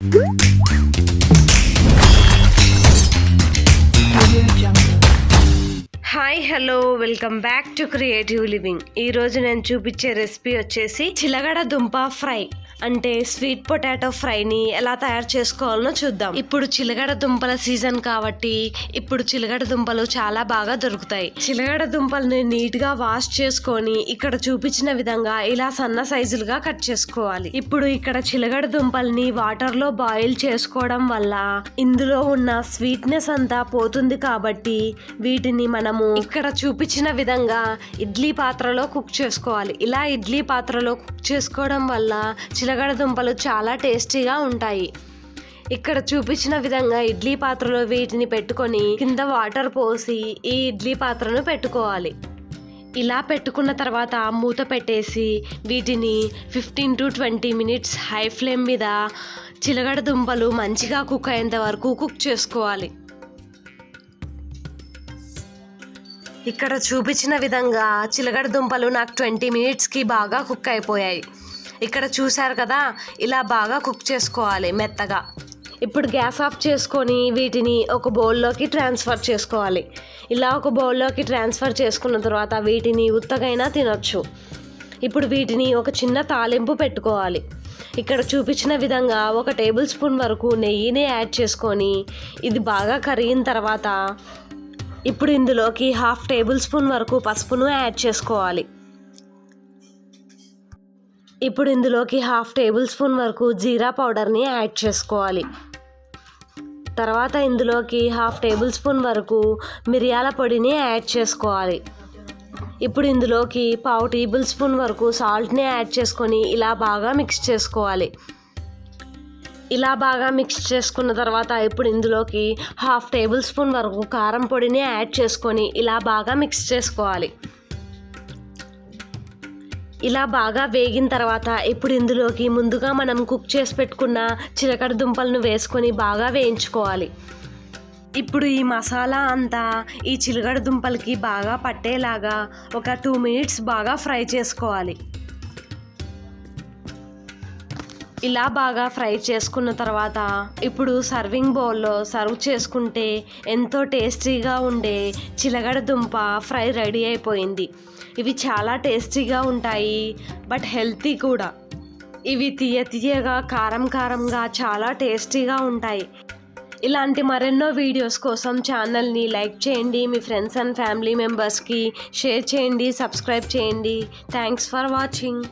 Woo! Hi hello welcome back to creative living. ఈ రోజు నేను చూపించే రెసిపీ వచ్చేసి చిలగడ దుంప ఫ్రై. అంటే స్వీట్ పొటాటో ఫ్రైని ఎలా తయారు చేసుకోవాలనో చూద్దాం. ఇప్పుడు చిలగడ దుంపల సీజన్ కాబట్టి ఇప్పుడు చిలగడ దుంపలు చాలా బాగా దొరుకుతాయి. చిలగడ దుంపల్ని నీట్గా వాష్ చేసుకొని ఇక్కడ చూపించిన విధంగా ఇలా సన్న సైజులుగా కట్ చేసుకోవాలి. ఇప్పుడు ఇక్కడ చిలగడ దుంపల్ని వాటర్లో బాయిల్ చేసుకోవడం వల్ల ఇందులో ఉన్న స్వీట్నెస్ అంతా పోతుంది కాబట్టి వీటిని మనము ఇక్కడ చూపించిన విధంగా ఇడ్లీ పాత్రలో కుక్ చేసుకోవాలి. ఇలా ఇడ్లీ పాత్రలో కుక్ చేసుకోవడం వల్ల చిలగడ దుంపలు చాలా టేస్టీగా ఉంటాయి. ఇక్కడ చూపించిన విధంగా ఇడ్లీ పాత్రలో వీటిని పెట్టుకొని కింద వాటర్ పోసి ఈ ఇడ్లీ పాత్రను పెట్టుకోవాలి. ఇలా పెట్టుకున్న తర్వాత మూత పెట్టేసి వీటిని fifteen to twenty minutes high flame మీద చిలగడ దుంపలు మంచిగా కుక్ అయ్యేంత వరకు కుక్ చేసుకోవాలి. ఇక్కడ చూపించిన విధంగా చిలగడ దుంపలు నాకు ట్వంటీ మినిట్స్కి బాగా కుక్ అయిపోయాయి. ఇక్కడ చూశారు కదా ఇలా బాగా కుక్ చేసుకోవాలి మెత్తగా. ఇప్పుడు గ్యాస్ ఆఫ్ చేసుకొని వీటిని ఒక బౌల్లోకి ట్రాన్స్ఫర్ చేసుకోవాలి. ఇలా ఒక బౌల్లోకి ట్రాన్స్ఫర్ చేసుకున్న తర్వాత వీటిని ఉత్తగైనా తినొచ్చు. ఇప్పుడు వీటిని ఒక చిన్న తాలింపు పెట్టుకోవాలి. ఇక్కడ చూపించిన విధంగా ఒక టేబుల్ స్పూన్ వరకు నెయ్యిని యాడ్ చేసుకొని ఇది బాగా కరిగిన తర్వాత ఇప్పుడు ఇందులోకి హాఫ్ టేబుల్ స్పూన్ వరకు పసుపును యాడ్ చేసుకోవాలి. ఇప్పుడు ఇందులోకి హాఫ్ టేబుల్ స్పూన్ వరకు జీరా పౌడర్ని యాడ్ చేసుకోవాలి. తర్వాత ఇందులోకి హాఫ్ టేబుల్ స్పూన్ వరకు మిరియాల పొడిని యాడ్ చేసుకోవాలి. ఇప్పుడు ఇందులోకి పావు టేబుల్ స్పూన్ వరకు సాల్ట్ని యాడ్ చేసుకొని ఇలా బాగా మిక్స్ చేసుకోవాలి. ఇలా బాగా మిక్స్ చేసుకున్న తర్వాత ఇప్పుడు ఇందులోకి హాఫ్ టేబుల్ స్పూన్ వరకు కారం పొడిని యాడ్ చేసుకొని ఇలా బాగా మిక్స్ చేసుకోవాలి. ఇలా బాగా వేగిన తర్వాత ఇప్పుడు ఇందులోకి ముందుగా మనం కుక్ చేసి పెట్టుకున్న చిలకడ దుంపలను వేసుకొని బాగా వేయించుకోవాలి. ఇప్పుడు ఈ మసాలా అంతా ఈ చిలకడ దుంపలకి బాగా పట్టేలాగా ఒక టూ మినిట్స్ బాగా ఫ్రై చేసుకోవాలి. ఇలా బాగా ఫ్రై చేసుకున్న తర్వాత ఇప్పుడు సర్వింగ్ బౌల్లో సర్వ్ చేసుకుంటే ఎంతో టేస్టీగా ఉండే చిలగడ దుంప ఫ్రై రెడీ అయిపోయింది. ఇవి చాలా టేస్టీగా ఉంటాయి బట్ హెల్తీ కూడా. ఇవి తీయ తీయగా కారం కారంగా చాలా టేస్టీగా ఉంటాయి. ఇలాంటి మరెన్నో వీడియోస్ కోసం ఛానల్ని లైక్ చేయండి మీ ఫ్రెండ్స్ అండ్ ఫ్యామిలీ మెంబర్స్కి షేర్ చేయండి సబ్స్క్రైబ్ చేయండి. Thanks for watching.